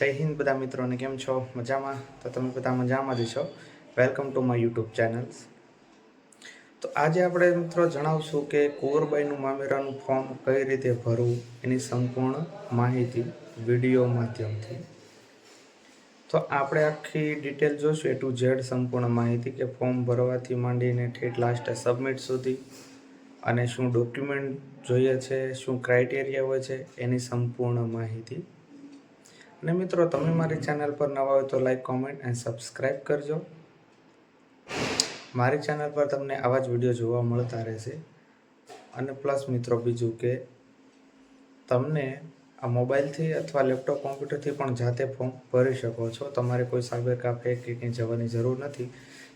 જય હિન્દ બધા મિત્રોને, કેમ છો? મજામાં? તો તમે બધા મજામાં જ છો? Welcome to my YouTube channels તો આજે આપણે મિત્રો જણાવશું કે કુંવરબાઈનું મામેરાનું ફોર્મ કઈ રીતે ભરવું, એની સંપૂર્ણ માહિતી વીડિયો માધ્યમથી. તો આપણે આખી ડિટેલ જોઈશું એ ટુ ઝેડ સંપૂર્ણ માહિતી કે ફોર્મ ભરવાથી માંડીને ઠેઠ લાસ્ટ સબમિટ સુધી. અને શું ડોક્યુમેન્ટ જોઈએ છે, શું ક્રાઇટેરિયા હોય છે, એની સંપૂર્ણ માહિતી અને મિત્રો, તમે મારી ચેનલ પર નવા હોય તો લાઈક કોમેન્ટ એન્ડ સબસ્ક્રાઈબ કરજો. મારી ચેનલ પર તમને આવા જ વીડિયો જોવા મળતા રહેશે. અને પ્લસ મિત્રો, બીજું કે તમને આ મોબાઈલથી અથવા લેપટોપ કોમ્પ્યુટરથી પણ જાતે ફોર્મ ભરી શકો છો. તમારે કોઈ સાયબર કાફે કે ક્યાંય જવાની જરૂર નથી.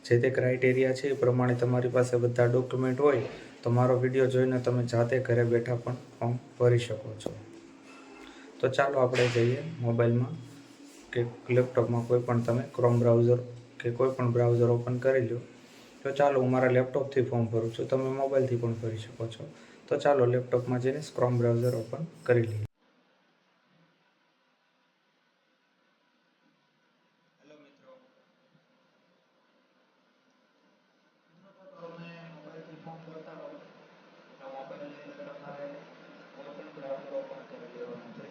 જે તે ક્રાઇટેરિયા છે એ પ્રમાણે તમારી પાસે બધા ડોક્યુમેન્ટ હોય, તો મારો વીડિયો જોઈને તમે જાતે ઘરે બેઠા પણ ફોર્મ ભરી શકો છો. તો ચાલો આપણે જઈએ મોબાઈલમાં કે લેપટોપમાં કોઈ પણ તમે ક્રોમ બ્રાઉઝર કે કોઈ પણ બ્રાઉઝર ઓપન કરી લો. તો ચાલો હું મારા લેપટોપથી ફોર્મ ભરું છું. તમે મોબાઈલથી પણ ભરી શકો છો. તો ચાલો લેપટોપમાં જઈને ક્રોમ બ્રાઉઝર ઓપન કરી લઈએ હેલો મિત્રો તમે મોબાઈલથી ફોર્મ ભરતા હો તો મોબાઈલની અંદર તમારે કોઈ પણ બ્રાઉઝર ઓપન કરી લેવાનું છે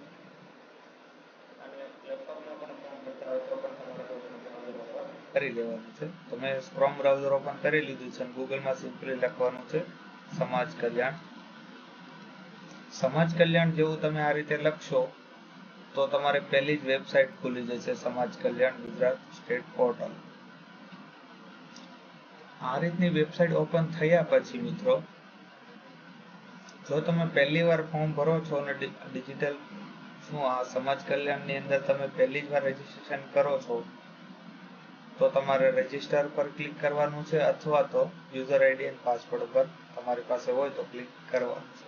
અને લેપટોપમાં પણ ફોર્મ ભરતા હોય તો પણ તમારે કોઈ પણ બ્રાઉઝર ઓપન કરી લેવાનું છે. તો ક્રોમ બ્રાઉઝર ઓપન કરી લીધું છે અને ગૂગલમાં સિમ્પલી લખવાનું છે, સમાજ કલ્યાણ. સમાજ કલ્યાણ જેવું તમે આ રીતે લખશો, તો તમારે પહેલી જ વેબસાઇટ ખુલી જશે, સમાજ કલ્યાણ ગુજરાત સ્ટેટ પોર્ટલ આ રીતની વેબસાઇટ ઓપન થયા પછી મિત્રો, જો તમે પહેલી વાર ફોર્મ ભરો છો અને ડિજિટલ શું આ સમાજ કલ્યાણની અંદર તમે પહેલી જ વાર રજીસ્ટ્રેશન કરો છો તો તમારે રજિસ્ટર પર ક્લિક કરવાનું છે અથવા તો યુઝર આઈડી અને પાસવર્ડ પર તમારી પાસે હોય તો ક્લિક કરવાનું છે.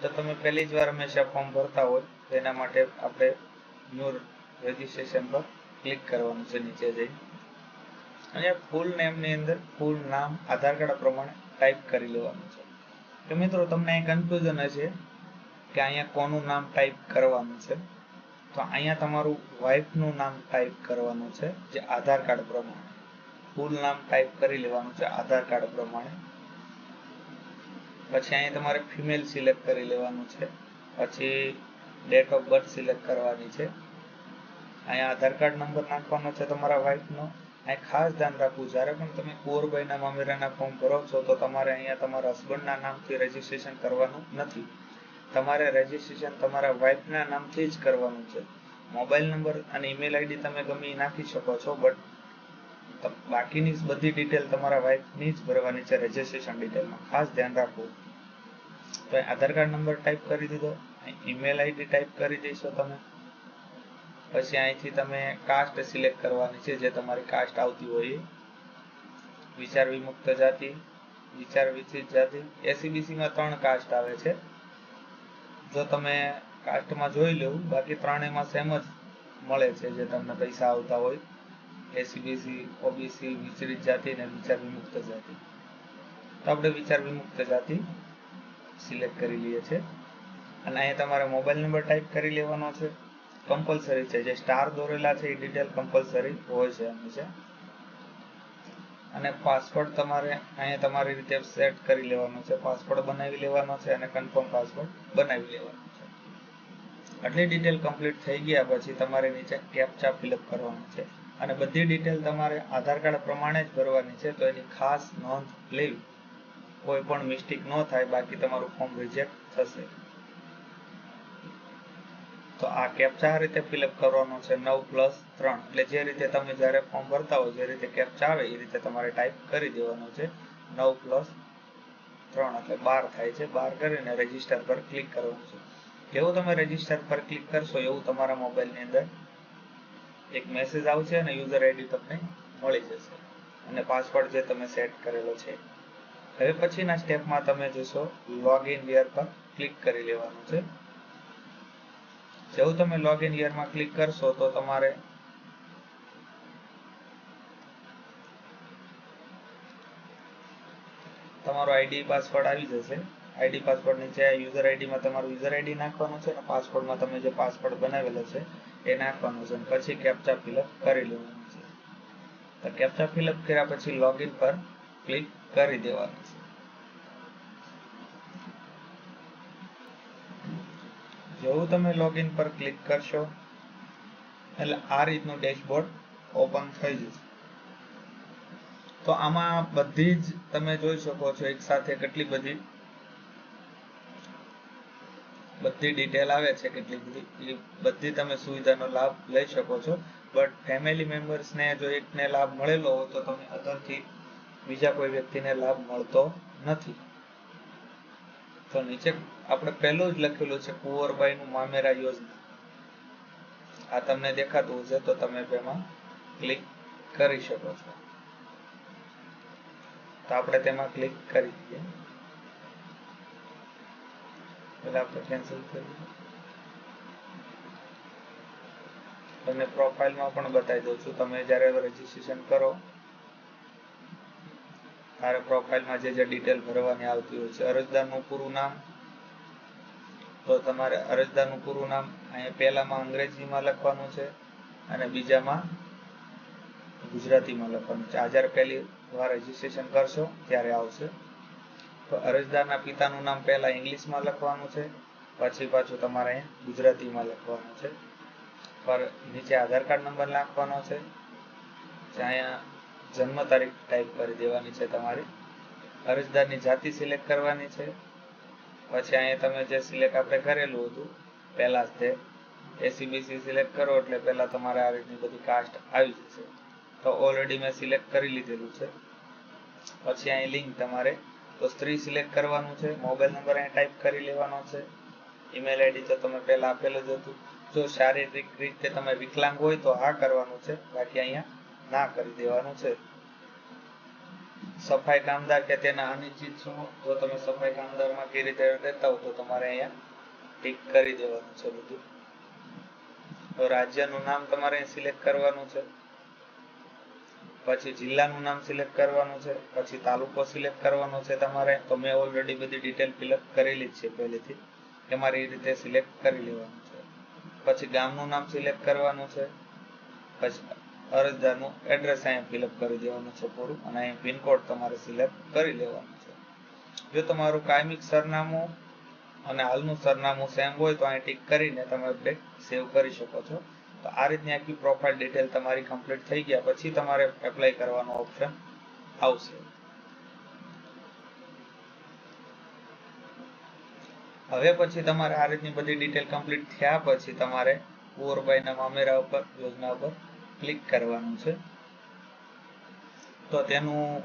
તો તમે પહેલી જ વાર હંમેશા ફોર્મ ભરતા હોય તેના માટે આપણે ન્યૂ રજિસ્ટ્રેશન પર ક્લિક કરવાનું છે નીચે જઈ અને ફૂલ નેમની અંદર ફૂલ નામ, આધાર કાર્ડ પ્રમાણે ટાઈપ કરી લેવાનું છે. તો મિત્રો, તમને કન્ફ્યુઝન હશે કે અહીંયા કોનું નામ ટાઈપ કરવાનું છે. તો અહીંયા તમારું વાઇફનું નામ ટાઈપ કરવાનું છે, જે આધાર કાર્ડ પ્રમાણે. ફૂલ નામ ટાઈપ કરી લેવાનું છે, આધાર કાર્ડ પ્રમાણે. પછી અહીંયા તમારે ફિમેલ સિલેક્ટ કરી લેવાનું છે, પછી ડેટ ઓફ બર્થ સિલેક્ટ કરવાની છે. અહીંયા આધાર કાર્ડ નંબર નાખવાનો છે તમારા વાઇફનો અહીં ખાસ ધ્યાન રાખવું, જ્યારે પણ તમે કુંવરબાઈના મામેરાના ફોર્મ ભરો છો, તો તમારે અહીંયા તમારા હસબન્ડના નામથી રજીસ્ટ્રેશન કરવાનું નથી. તમારે રજીસ્ટ્રેશન તમારા વાઇફના નામથી જ કરવાનું છે. મોબાઈલ નંબર અને ઈમેલ આઈડી તમે ગમે નાખી શકો છો બટ બાકીની બધી ડિટેલ તમારા વાઇફની જ ભરવાની છે રજીસ્ટ્રેશન ડિટેલમાં ખાસ ધ્યાન રાખવું. તો આધાર કાર્ડ નંબર ટાઈપ કરી દીધો ઈમેલ આઈડી ટાઈપ કરી દઈશો તમે. પછી અહીંથી તમે કાસ્ટ સિલેક્ટ કરવાની છે, જે તમારી કાસ્ટ આવતી હોય વિચાર વિમુક્ત જાતિ વિચાર વિચિત જાતિ એસીબીસી માં ત્રણ કાસ્ટ આવે છે. જો તમે કાસ્ટમાં જોઈ લેવું બાકી ત્રણેયમાં સેમ જ મળે છે જે તમને પૈસા આવતા હોય. એસીબીસી, ઓબીસી વિચરિત જાતિ અને વિચાર વિમુક્ત જાતિ. તો આપણે વિચાર વિમુક્ત જાતિ સિલેક્ટ કરી લઈએ છીએ. અને અહીંયા તમારે મોબાઈલ નંબર ટાઈપ કરી લેવાનો છે. કમ્પલસરી છે. જે સ્ટાર દોરેલા છે, એ ડિટેલ કમ્પલસરી હોય છે હંમેશા અને પાસવર્ડ તમારે અહીંયા તમારી રીતે સેટ કરી લેવાનો છે. પાસવર્ડ બનાવી લેવાનો છે અને કન્ફર્મ પાસવર્ડ બનાવી લેવાનો છે. આટલી ડિટેલ કમ્પ્લીટ થઈ ગયા પછી તમારે નીચે કેપ્ચા ફિલઅપ કરવાનું છે. અને બધી ડિટેલ તમારે આધાર કાર્ડ પ્રમાણે જ ભરવાની છે, તો એની ખાસ નોંધ લેવી. કોઈ પણ મિસ્ટેક ન થાય, બાકી તમારું ફોર્મ રિજેક્ટ થશે. તો આ કેપ્ચા આ રીતે ફિલઅપ કરવાનો છે નવ પ્લસ ત્રણ. એટલે જે રીતે તમે જ્યારે ફોર્મ ભરતા હો જે રીતે કેપ્ચા આવે, એ રીતે તમારે ટાઈપ કરી દેવાનું છે. નવ પ્લસ ત્રણ એટલે બાર થાય છે. બાર કરીને રજિસ્ટર પર ક્લિક કરવાનું છે. જેવું તમે રજિસ્ટર પર ક્લિક કરશો એવું તમારા મોબાઈલની અંદર એક મેસેજ આવશે અને યુઝર આઈડી તમને મળી જશે. અને પાસવર્ડ જે તમે સેટ કરેલો છે. હવે પછીના સ્ટેપમાં તમે જશો લોગિન હિયર પર ક્લિક કરી લેવાનું છે. જેવું તમે લોગિન હિયરમાં ક્લિક કરશો તો તમારે તમારો આઈડી પાસવર્ડ આવી જશે. આઈડી પાસવર્ડ નીચે યુઝર આઈડીમાં તમારું યુઝર આઈડી નાખવાનું છે અને પાસવર્ડમાં તમે જે પાસવર્ડ બનાવેલો છે એ નાખવાનો છે પછી કેપ્ચા ફિલઅપ કરી લેવાનું છે. તો કેપ્ચા ફિલઅપ કર્યા પછી લોગિન પર ક્લિક કરી દેવાનું છે. જેવું તમે લોગિન પર ક્લિક કરશો, એટલે આ રીતનું ડેશબોર્ડ ઓપન થઈ જશે. તો આમાં બધી જ તમે જોઈ શકો છો, એક સાથે કેટલી બધી બધી ડિટેલ આવે છે, કેટલી બધી, એ બધી તમે સુવિધાનો લાભ લઈ શકો છો. બટ ફેમિલી મેમ્બર્સને જો એકને લાભ મળેલો હોય તો તમે અધરથી બીજા કોઈ વ્યક્તિને લાભ મળતો નથી. તો નીચે આપણે પહેલું જ લખેલું છે, કુંવરબાઈનું મામેરા યોજના. આ તમને દેખાતું હશે, તો તમે તેમાં ક્લિક કરી શકો છો. તો આપણે તેમાં ક્લિક કરી દઈએ. એટલે આપણે કેન્સલ કરી તમને પ્રોફાઇલમાં પણ બતાવી દઉં છું. તમે જ્યારે રજીસ્ટ્રેશન કરો તારે પ્રોફાઇલમાં જે જે ડિટેલ ભરવાની આવતી હોય છે. અરજદારનું પૂરું નામ? તો તમારે અરજદારનું પૂરું નામ અહીંયા પહેલામાં અંગ્રેજીમાં લખવાનું છે અને બીજામાં ગુજરાતીમાં લખવાનું છે. આ જ્યારે પહેલી વાર રજીસ્ટ્રેશન કરશો, ત્યારે આવશે. તો અરજદારના પિતાનું નામ પહેલા ઇંગ્લિશમાં લખવાનું છે, પછી પાછું તમારે અહીંયા ગુજરાતીમાં લખવાનું છે. પર નીચે આધાર કાર્ડ નંબર નાખવાનો છે. અહીંયા જન્મ તારીખ ટાઈપ કરી દેવાની છે તમારી. અરજદારની જાતિ સિલેક્ટ કરવાની છે. પછી અહીંયા તમે જે સિલેક્ટ આપણે કરેલું હતું, પહેલા જ તે એસીબીસી સિલેક્ટ કરો એટલે પહેલા તમારે આ રીતની બધી કાસ્ટ આવી જશે. તો ઓલરેડી મેં સિલેક્ટ કરી લીધેલું છે. પછી અહીં લિંક તમારે. તો સ્ત્રી સિલેક્ટ કરવાનું છે. મોબાઈલ નંબર અહીં ટાઈપ કરી લેવાનો છે. ઈમેલ આઈડી તો તમે પહેલા આપેલું જ હતું. જો શારીરિક રીતે તમે વિકલાંગ હોય તો હા કરવાનું છે. બાકી અહીંયા ના કરી દેવાનું છે. સફાઈ કામદાર કે તેના અનિશ્ચિત છો જો તમે સફાઈ કામદારમાં કઈ રીતે રહેતા હો તો તમારે અહીંયા ટીક કરી દેવાનું છે બધું. તો રાજ્યનું નામ તમારે સિલેક્ટ કરવાનું છે. પછી જિલ્લાનું નામ સિલેક્ટ કરવાનું છે. પછી તાલુકો સિલેક્ટ કરવાનો છે તમારે. તો મેં ઓલરેડી બધી ડિટેલ ફિલઅપ કરેલી છે પહેલેથી. તમારે એ રીતે સિલેક્ટ કરી લેવાનું છે. પછી ગામનું નામ સિલેક્ટ કરવાનું છે. પછી અરજદારનું એડ્રેસ અહીંયા ફિલઅપ કરી દેવાનું છે પૂરું અને અહીંયા પિનકોડ તમારે સિલેક્ટ કરી લેવાનું છે. જો તમારું કાયમિક સરનામું અને હાલનું સરનામું સેમ હોય તો અહીં ટીક કરીને તમે અપડેટ સેવ કરી શકો છો. તો આ રીતની આખી પ્રોફાઇલ ડિટેલ તમારી કમ્પ્લીટ થઈ ગયા પછી તમારે એપ્લાય કરવાનો ઓપ્શન આવશે. હવે પછી તમારે આ રીતની બધી ડિટેલ કમ્પ્લીટ થયા પછી તમારે કુંવરબાઈના મામેરા ઉપર, યોજના ઉપર ક્લિક કરવાનું છે. તો તેનું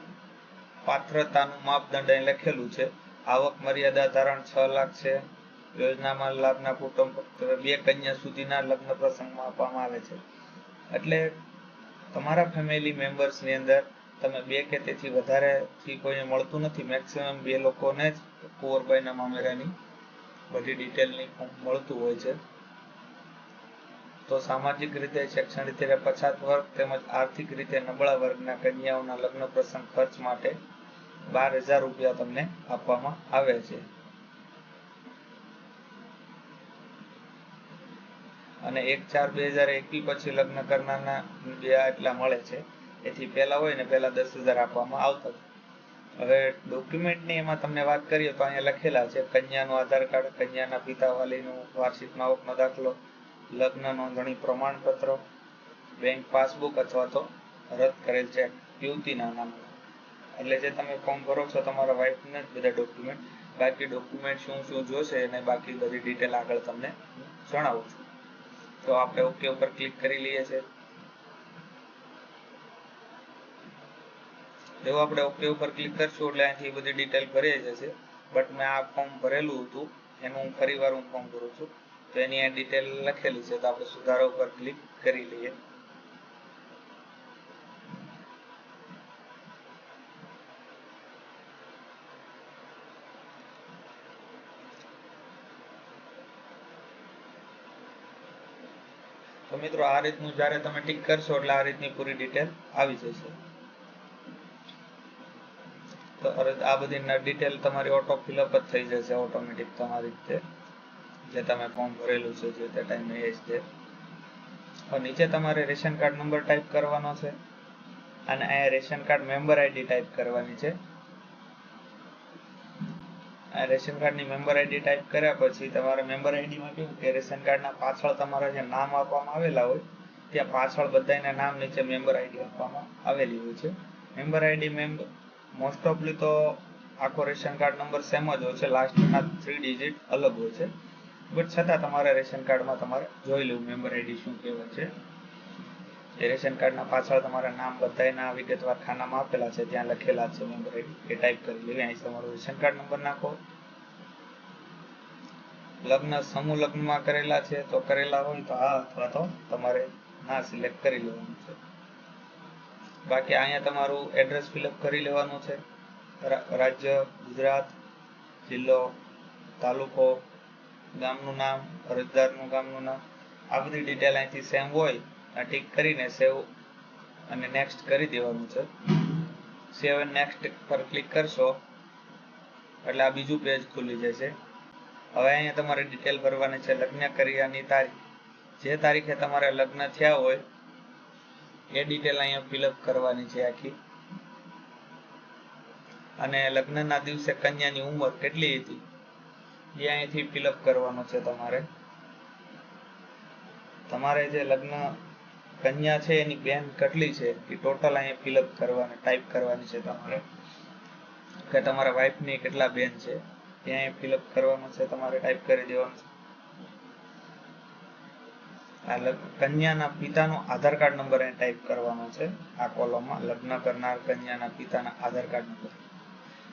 પાત્રતાનું માપદંડ અહીં લખેલું છે. આવક મર્યાદા ધારણ છ લાખ છે. યોજનામાં લાભના કુટુંબ બે કન્યા સુધીના લગ્ન પ્રસંગમાં આપવામાં આવે છે. એટલે તમારા ફેમિલી મેમ્બર્સની અંદર તમે બે કે તેથી વધારે થી કોઈને મળતું નથી. મેક્સિમમ બે લોકોને જ કુંવરબાઈના મામેરાની બધી ડિટેલની મળતું હોય છે. તો સામાજિક રીતે, શૈક્ષણિક રીતે પછાત વર્ગ તેમજ આર્થિક રીતે નબળા વર્ગના કન્યાઓના લગ્ન પ્રસંગ ખર્ચ માટે બાર હજાર રૂપિયા તમને આપવામાં આવે છે. અને એક ચાર બે હજાર એકવી પછી લગ્ન કરનારના બે એટલા મળે છે. એથી પહેલા હોય ને પહેલા દસ હજાર આપવામાં આવતા હવે ડોક્યુમેન્ટની એમાં તમને વાત કરીએ તો અહીંયા લખેલા છે, કન્યાનું આધાર કાર્ડ, કન્યાના પિતા વાલીનું વાર્ષિક આવકનો દાખલો લગ્ન નોંધણી પ્રમાણપત્ર બેંક પાસબુક અથવા તો રદ કરેલ ચેક યુવતીના નામ. એટલે જે તમે ફોર્મ ભરો છો, તમારા વાઇફને જ બધા ડોક્યુમેન્ટ બાકી ડોક્યુમેન્ટ શું શું જોશે અને બાકી બધી ડિટેલ આગળ તમને જણાવું છું. તો આપણે ઓકે ઉપર ક્લિક કરી લઈએ છીએ. જો આપણે ઓકે ઉપર ક્લિક કરશું, એટલે અહીંથી બધી ડિટેલ ભરી જશે. બટ મેં આ ફોર્મ ભરેલું હતું, એનું હું ફરી વાર હું ફોર્મ ભરું છું. તો એની આ ડિટેલ લખેલી છે, તો આપણે સુધારો ઉપર ક્લિક કરી લઈએ. તો મિત્રો, આ રીતનું જ્યારે તમે ટીક કરશો એટલે આ રીતની પૂરી ડિટેલ આવી જશે. તો આ બધી ડિટેલ તમારી ઓટો ફિલઅપ જ થઈ જશે ઓટોમેટિક તમારી રીતે. જે તમે ફોર્મ ભરેલું છે, જે તે ટાઈમે એ જ છે. નીચે તમારે રેશન કાર્ડ નંબર ટાઈપ કરવાનો છે અને અહીંયા ration card member ID type કરવાની છે. આ રેશન કાર્ડની મેમ્બર આઈડી ટાઈપ કર્યા પછી તમારે મેમ્બર આઈડીમાં કેવું કે રેશન કાર્ડના પાછળ તમારા જે નામ આપવામાં આવેલા હોય, ત્યાં પાછળ બધાના નામ નીચે મેમ્બર આઈડી આપવામાં આવેલી હોય છે. મેમ્બર આઈડી મેમ્બર મોસ્ટ ઓફલી તો આખો રેશન કાર્ડ નંબર સેમ જ હોય છે લાસ્ટના થ્રી ડિજિટ અલગ હોય છે. બટ છતાં તમારે રેશન કાર્ડમાં તમારે જોઈ લેવું મેમ્બર આઈડી શું કહેવાય છે. એ રેશન કાર્ડના પાછળ તમારા નામ બધાયના વિગતવાર ખાનામાં આપેલા છે, ત્યાં લખેલા છે મેમ્બર આઈડી એ ટાઈપ કરી લેવી. અહીં તમારો રેશન કાર્ડ નંબર નાખો. લગ્ન, સમૂહ લગ્નમાં કરેલા છે, તો કરેલા હોય તો હા અથવા તો તમારે ના સિલેક્ટ કરી લેવાનું છે. બાકી અહીંયા તમારું એડ્રેસ ફિલઅપ કરી લેવાનું છે. રાજ્ય, ગુજરાત, જિલ્લો, તાલુકો ગામનું નામ, અરજદારનું ગામનું નામ, આ બધી ડિટેલ અહીંથી સેમ હોય, આ ટીક કરીને સેવ અને નેક્સ્ટ કરી દેવાનું છે. સેવ એન્ડ નેક્સ્ટ પર ક્લિક કરશો, એટલે આ બીજું પેજ ખુલી જશે. હવે અહીંયા તમારે ડિટેલ ભરવાની છે, લગ્ન કર્યાની તારીખ. જે તારીખે તમારે લગ્ન થયા હોય, એ ડિટેલ અહીંયા ફિલઅપ કરવાની છે આખી. અને લગ્નના દિવસે કન્યાની ઉંમર કેટલી હતી? એ અહીંથી ફિલઅપ કરવાનો છે તમારે. તમારે જે લગ્ન કન્યા છે, એની બેન કેટલી છે, એ ટોટલ અહીંયા ફિલઅપ કરવાની ટાઈપ કરવાની છે તમારે. કે તમારા વાઇફની કેટલા બેન છે, એ ફિલઅપ કરવાનું છે, તમારે ટાઈપ કરી દેવાનું છે. કન્યાના પિતાનો આધાર કાર્ડ નંબર અહીં ટાઈપ કરવાનો છે, આ કોલમમાં લગ્ન કરનાર કન્યાના પિતાના આધાર કાર્ડ નંબર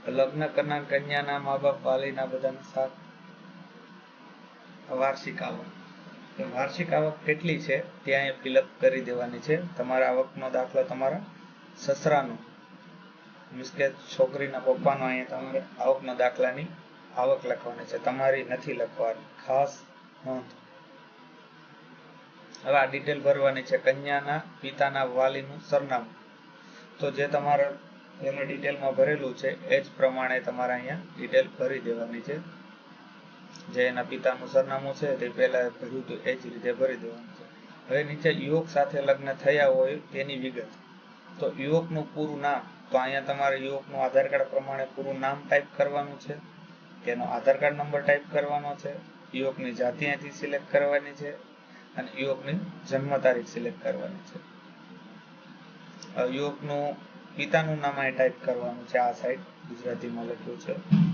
લગ્ન કરનાર કન્યાના મા બાપ વાલીના બધાના સાથ વાર્ષિક આવક. વાર્ષિક આવક કેટલી છે? તે અહીંયા ફિલઅપ કરી દેવાની છે. તમારા આવકનો દાખલો તમારા સસરાનો. મીન્સ કે છોકરીના પપ્પાનો અહીંયા તમારે આવકના દાખલાની આવક લખવાની છે. તમારી નથી લખવાની. ખાસ નોંધ. હવે આ ડિટેલ ભરવાની છે. કન્યાના પિતાના વાલીનું સરનામું. તો જે તમારા એમાં ડિટેલમાં ભરેલું છે, એ જ પ્રમાણે તમારે અહીંયા ડિટેલ ભરી દેવાની છે. જે એના પિતાનું સરનામું છે તે પહેલા ભર્યું હતું એ જ રીતે ભરી દેવાનું છે. હવે નીચે યુવક સાથે લગ્ન થયા હોય તેની વિગત. તો યુવકનું પૂરું નામ, તો અહીંયા તમારે યુવકનું આધાર કાર્ડ પ્રમાણે પૂરું નામ ટાઈપ કરવાનું છે, તેનો આધાર કાર્ડ નંબર ટાઈપ કરવાનો છે, યુવકની જાતિ અહીંથી સિલેક્ટ કરવાની છે, અને યુવકની જન્મ તારીખ સિલેક્ટ કરવાની છે. યુવકનું પિતાનું નામ અહીં ટાઈપ કરવાનું છે, આ સાઈડ ગુજરાતીમાં લખ્યું છે.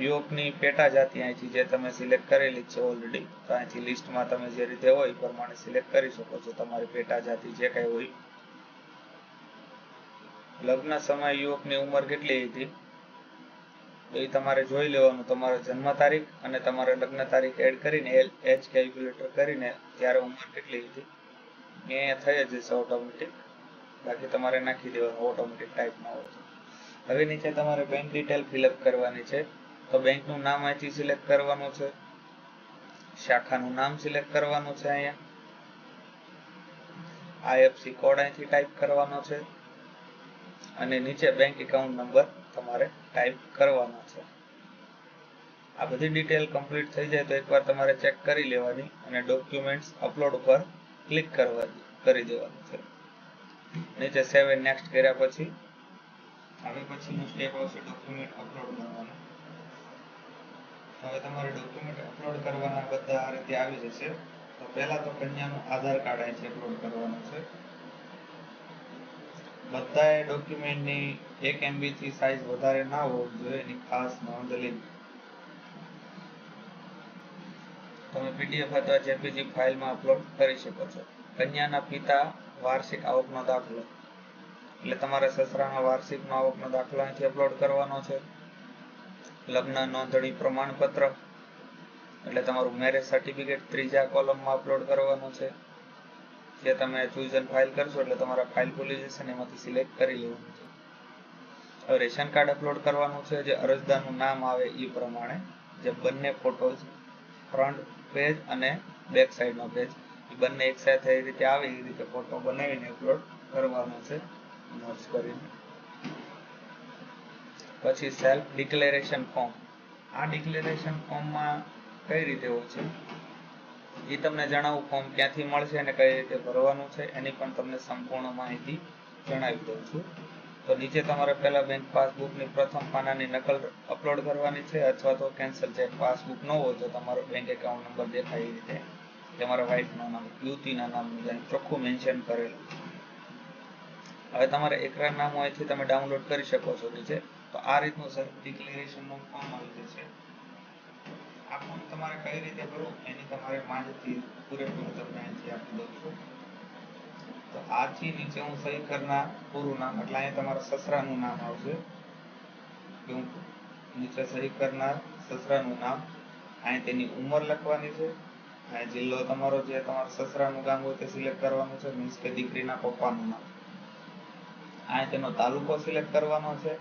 યુવકની પેટા જાતિ અહીંથી જે તમે સિલેક્ટ કરેલી છે ઓલરેડી તો અહીંથી લિસ્ટમાં તમે જે રીતે હોય એ પ્રમાણે સિલેક્ટ કરી શકો છો તમારી પેટા જાતિ જે કઈ હોય. લગ્ન સમયે યુવકની ઉંમર કેટલી હતી? એ તમારે જોઈ લેવાનું. તમારો જન્મ તારીખ અને તમારે લગ્ન તારીખ એડ કરીને એજ કેલ્ક્યુલેટર કરીને ત્યારે ઉંમર કેટલી હતી? એ થઈ જશે ઓટોમેટિક બાકી તમારે નાખી દેવાનું ઓટોમેટિક ટાઈપ ના હોય. છે હવે નીચે તમારે બેંક ડિટેલ ફિલઅપ કરવાની છે. તો બેંકનું નામ અહીંથી સિલેક્ટ કરવાનું છે. શાખાનું નામ સિલેક્ટ કરવાનું છે અહીંયા. આઈએફસી કોડ અહીંથી ટાઈપ કરવાનો છે. અને નીચે બેંક એકાઉન્ટ નંબર તમારે ટાઈપ કરવાનો છે. આ બધી ડિટેલ કમ્પ્લીટ થઈ જાય તો એકવાર તમારે ચેક કરી લેવાની અને ડોક્યુમેન્ટ્સ અપલોડ ઉપર ક્લિક કરવાની કરી દેવાનું છે. નીચે સેવ એન્ડ નેક્સ્ટ કર્યા પછી, હવે પછીનું સ્ટેપ આવશે ડોક્યુમેન્ટ અપલોડ કરવાનું. હવે તમારે ડોક્યુમેન્ટ અપલોડ કરવાના બધા આ રીતે આવી જશે. તો પહેલા તો કન્યાનું આધાર કાર્ડ અહીંથી અપલોડ કરવાનું છે. બધાએ ડોક્યુમેન્ટની એક એમબી થી સાઈઝ વધારે ના હોવું જોઈએ, એની ખાસ નોંધ લેવી. તમે પીડીએફ અથવા જેપીજી ફાઇલમાં અપલોડ કરી શકો છો. કન્યાના પિતા વાર્ષિક આવકનો દાખલો. એટલે તમારે સસરાના વાર્ષિકનો આવકનો દાખલો અહીંથી અપલોડ કરવાનો છે. લગ્ન નોંધણી પ્રમાણપત્ર, એટલે તમારું મેરેજ સર્ટિફિકેટ ત્રીજા કોલમમાં અપલોડ કરવાનું છે. જે તમે ચૂઝ ફાઇલ કરશો, એટલે તમારા ફાઇલ ખુલી જશે ને એમાંથી સિલેક્ટ કરી લેવું છે. હવે રેશન કાર્ડ અપલોડ કરવાનું છે, જે અરજદારનું નામ આવે એ પ્રમાણે, જે બંને ફોટોઝ ફ્રન્ટ પેજ અને બેક સાઈડનો પેજ એ બંને એક સાથે એ રીતે આવે, એ રીતે ફોટો બનાવીને અપલોડ કરવાનો છે. મર્જ કરીને. પછી સેલ્ફ ડિક્લેરેશન ફોર્મ આ ડિક્લેરેશન ફોર્મમાં કઈ રીતે હોય છે? એ તમને જણાવું ફોર્મ ક્યાંથી મળશે અને કઈ રીતે ભરવાનું છે, એની પણ તમને સંપૂર્ણ માહિતી જણાવી દઉં છું. તો નીચે તમારે પહેલા બેંક પાસબુકની પ્રથમ પાનાની નકલ અપલોડ કરવાની છે, અથવા તો કેન્સલ ચેક પાસબુક ન હોય, તો તમારો બેંક એકાઉન્ટ નંબર દેખાય એ રીતે. તમારા વાઇફનું નામ યુવતીના નામનું ચોખ્ખું મેન્શન કરેલું હવે તમારે એકરા નામ હોયથી તમે ડાઉનલોડ કરી શકો છો નીચે. તો આ રીતનું સેલ્ફ ડિક્લેરેશનનું ફોર્મ આવી જશે. આ ફોર્મ તમારે કઈ રીતે ભરવું એની તમારે માહિતી પૂરેપૂરી તમને અહીંથી આપી દઉં છું. તો આથી નીચે હું સહી કરનાર પૂરું નામ, એટલે અહીંયા તમારા સસરાનું નામ આવશે. કે નીચે સહી કરનાર સસરાનું નામ, અહીંયા તેની ઉંમર લખવાની છે. અહીંયા જિલ્લો તમારો જે તમારા સસરાનું ગામ હોય તે સિલેક્ટ કરવાનું છે, મીન્સ કે દીકરીના પપ્પાનું નામ. અહીં તેનો તાલુકો સિલેક્ટ કરવાનો છે.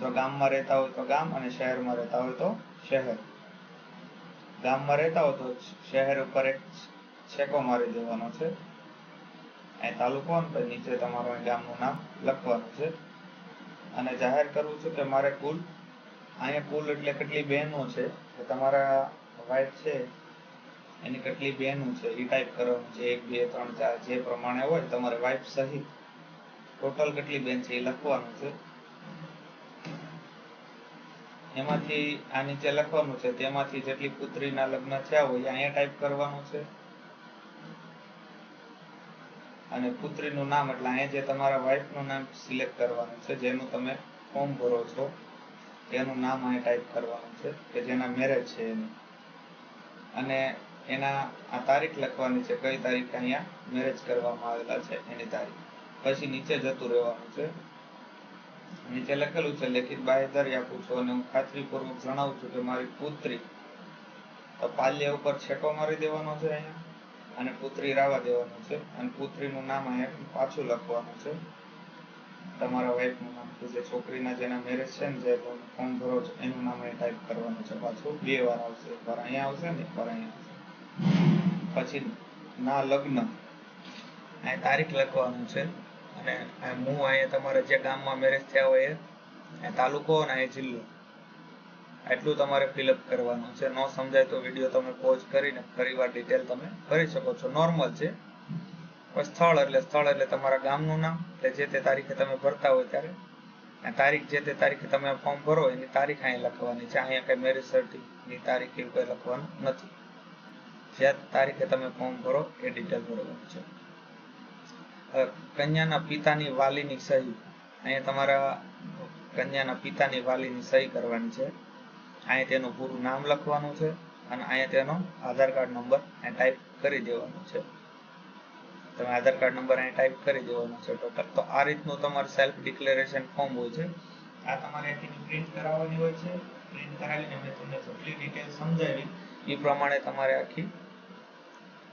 જો ગામમાં રહેતા હોય તો ગામ અને શહેરમાં રહેતા હોય તો શહેર. ગામમાં રહેતા હોય તો શહેર ઉપર એક છેકો મારી દેવાનો છે. અહીં તાલુકો અને નીચે તમારું ગામનું નામ લખવાનું છે. અને જાહેર કરવું છે કે મારે કુલ, અહીંયા કુલ એટલે કેટલી બહેનો છે કે તમારા વાઈફ છે. એની કેટલી બહેનો છે એ ટાઈપ કરવાનું છે. એક, બે, ત્રણ, ચાર જે પ્રમાણે હોય તમારે વાઈફ સહિત. ટોટલ કેટલી બેન છે એ લખવાનું છે. એમાંથી આ નીચે લખવાનું છે, તેમાંથી જેટલી પુત્રીના લગ્ન થયા હોય, અહીંયા ટાઈપ કરવાનું છે. અને પુત્રીનું નામ, એટલે અહીંયા જે તમારા વાઈફનું નામ સિલેક્ટ કરવાનું છે, જેનું તમે ફોર્મ ભરો છો, તેનું નામ અહીંયા ટાઈપ કરવાનું છે, કે જેના મેરેજ છે એનું. અને એના આ તારીખ લખવાની છે, કઈ તારીખે અહીંયા મેરેજ કરવામાં આવેલા છે, એની તારીખ. પછી નીચે જતું રહેવાનું છે નીચે લખેલું છે, લેખિત બાહેધરી આપું છું અને હું ખાતરીપૂર્વક જણાવું છું કે મારી પુત્રી તો પાલ્ય ઉપર છેકો મારી દેવાનો છે અહીંયા અને પુત્રી રાવા દેવાનું છે અને પુત્રીનું નામ અહીંયા પાછું લખવાનું છે. તમારા વાઈફનું નામ કે જે છોકરીના જેના મેરેજ છે ને, જે ફોર્મ ભરો છો, એનું નામ અહીંયા ટાઈપ કરવાનું છે પાછું. બે વાર આવશે. એકવાર અહીંયા આવશે ને એકવાર અહીંયા આવશે. પછી ના લગ્ન. અહીં તારીખ લખવાનું છે. અને હું અહીંયા તમારે જે ગામમાં મેરેજ થયા હોય એ તાલુકો અને એ જિલ્લો. એટલું તમારે ફિલઅપ કરવાનું છે. ન સમજાય તો વીડિયો તમે પોઝ કરીને ફરીવાર ડિટેલ તમે ભરી શકો છો. નોર્મલ છે. સ્થળ એટલે સ્થળ એટલે તમારા ગામનું નામ એટલે જે તે તારીખે તમે ભરતા હોય ત્યારે. તારીખ જે તે તારીખે તમે ફોર્મ ભરો એની તારીખ અહીં લખવાની છે. અહીંયા કઈ મેરેજ સર્ટિફિકેટની તારીખ એવું કઈ લખવાનું નથી. જે તારીખે તમે ફોર્મ ભરો એ ડિટેલ ભરવાનું છે. કન્યાના પિતાની વાલીની સહી. અહીંયા તમારા કન્યાના પિતાની વાલીની સહી કરવાની છે. અહીંયા તેનું પૂરું નામ લખવાનું છે અને અહીંયા તેનો આધાર કાર્ડ નંબર અહીં ટાઈપ કરી દેવાનો છે. તમે આધાર કાર્ડ નંબર અહીં ટાઈપ કરી દેવાનો છે ટોટલ. તો આ રીતનું તમારું સેલ્ફ ડિક્લેરેશન ફોર્મ હોય છે. આ તમારે અહીંથી પ્રિન્ટ કરાવવાની હોય છે. પ્રિન્ટ કરાવીને મેં તમને જેટલી ડિટેલ સમજાવી, એ પ્રમાણે તમારે આખી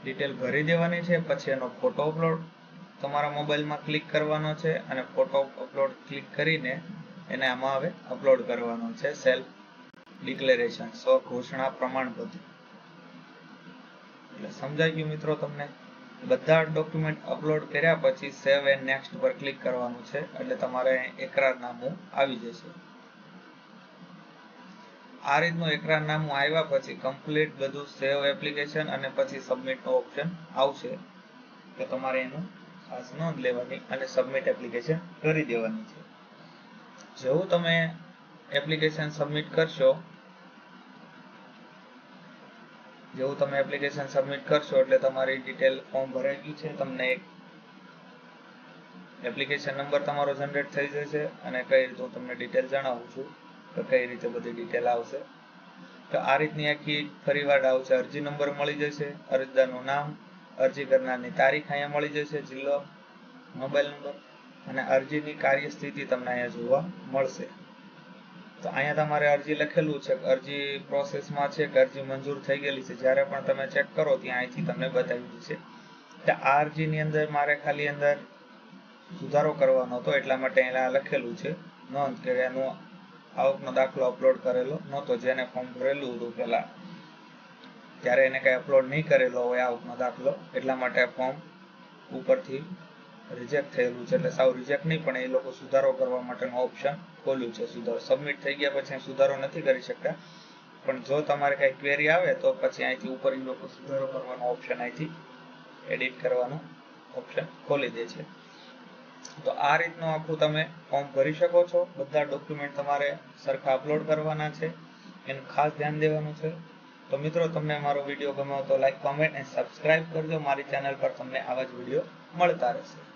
ડિટેલ ભરી દેવાની છે. પછી એનો ફોટો અપલોડ તમારા મોબાઈલમાં ક્લિક કરવાનો છે અને ફોટો અપલોડ ક્લિક કરીને એને આમાં હવે અપલોડ કરવાનો છે. સેલ્ફ ડિક્લેરેશન સ્વ ઘોષણા પ્રમાણપત્ર. એટલે સમજાઈ ગયું મિત્રો તમને? બધા ડોક્યુમેન્ટ અપલોડ કર્યા પછી સેવ એન્ડ નેક્સ્ટ પર ક્લિક કરવાનું છે. એટલે તમારે એકરારનામું આવી જશે. આ રીતનું એકરારનામું આવ્યા પછી કમ્પ્લીટ બધું સેવ એપ્લિકેશન અને પછી સબમિટ નો ઓપ્શન આવશે. તો તમારે એનું ખાસ નોંધ લેવાની અને સબમિટ એપ્લિકેશન કરી દેવાની છે. જેવું તમે એપ્લિકેશન સબમિટ કરશો જેવું તમે એપ્લિકેશન સબમિટ કરશો એટલે તમારી ડિટેલ ફોર્મ ભરાઈ ગયું છે, તમને એક એપ્લિકેશન નંબર તમારો જનરેટ થઈ જશે અને કઈ રીતે હું તમને ડિટેલ જણાવું છું, તો કઈ રીતે બધી ડિટેલ આવશે. તો આ રીતની આખી ફરીવાર આવશે. અરજી નંબર મળી જશે, અરજદારનું નામ અરજી કરનારની તારીખ અહીંયા મળી જશે, જિલ્લો, મોબાઈલ નંબર અને અરજીની કાર્યસ્થિતિ તમને અહીંયા જોવા મળશે. તો અહીંયા તમારે અરજી લખેલું છે અરજી પ્રોસેસમાં છે કે અરજી મંજૂર થઈ ગયેલી છે. જ્યારે પણ તમે ચેક કરો ત્યાં અહીંથી તમને બતાવી દેશે તો આ અરજીની અંદર મારે ખાલી અંદર સુધારો કરવાનો હતો, એટલા માટે અહીંયા લખેલું છે. નોંધ કે એનો આવકનો દાખલો અપલોડ કરેલો નહોતો, જેને ફોર્મ ભરેલું હતું પેલા ત્યારે એને કઈ અપલોડ નહીં કરેલો હોય આવકનો દાખલો. એટલા માટે ફોર્મ ઉપરથી રિજેક્ટ થયેલું છે. એટલે સાવ રિજેક્ટ નહીં, પણ એ લોકો સુધારો કરવા માટેનું ઓપ્શન ખોલ્યું છે. સુધારો સબમિટ થઈ ગયા પછી સુધારો નથી કરી શકતા. પણ જો તમારે કઈ ક્વેરી આવે, તો પછી અહીંથી ઉપર એ લોકો સુધારો કરવાનો ઓપ્શન અહીંથી એડિટ કરવાનું ઓપ્શન ખોલી દે છે. તો આ રીતનું આખું તમે ફોર્મ ભરી શકો છો. બધા ડોક્યુમેન્ટ તમારે સરખા અપલોડ કરવાના છે. એનું ખાસ ધ્યાન દેવાનું છે. તો મિત્રો, તમને મારો વીડિયો ગમ્યો તો લાઈક કોમેન્ટ અને સબસ્ક્રાઇબ કરજો. મારી ચેનલ પર તમને આવા જ વીડિયો મળતા રહેશે.